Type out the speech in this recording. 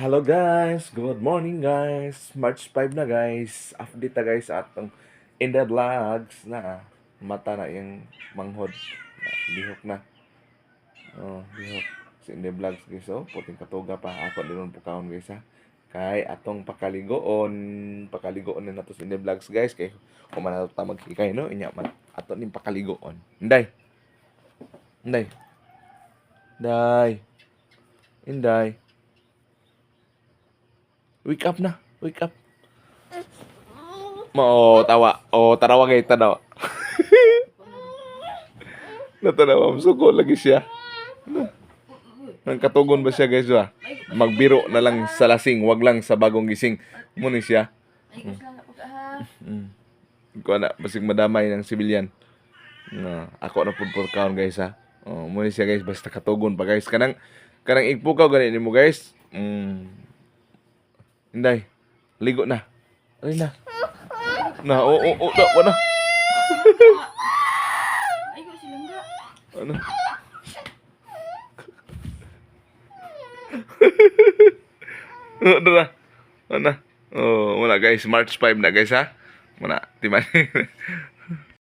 Hello guys! Good morning guys! March 5 na guys. Update na guys atong in the vlogs na mata na yung manghod. Na, Bihok na. Oh, bihok. Sa in the vlogs guys. Oh, puting katuga pa. Ako din nun pukawon guys ha. Kay atong pakaligoon. Pakaligoon na nato in the vlogs guys. Kay kumana ta magkikay no. Inya man. Ato ning pakaligoon. Inday. Inday. Inday. Inday. Wake up na. Wake up. Mo, tawa. O, tarawa kay tanaw. Natanawa, suko lagi siya. Nang katugon ba siya guys ba? Magbiro na lang sa lasing, wag lang sa bagong gising. Muna siya. Mm. Ko na basig madamay ng sibilyan. Na ako na pud kaon guys ha. Oh, muna siya guys basta katugon pa guys. Kanang kanang igpukaw gani nimo guys. Mm. Inday. Ligo na. Ay na. Na, oo, oo, oo, na, na. Ay, ko silang ga. Ano? Ano na? Ano na? Oh, wala guys, March 5 na guys ha. Muna, timan.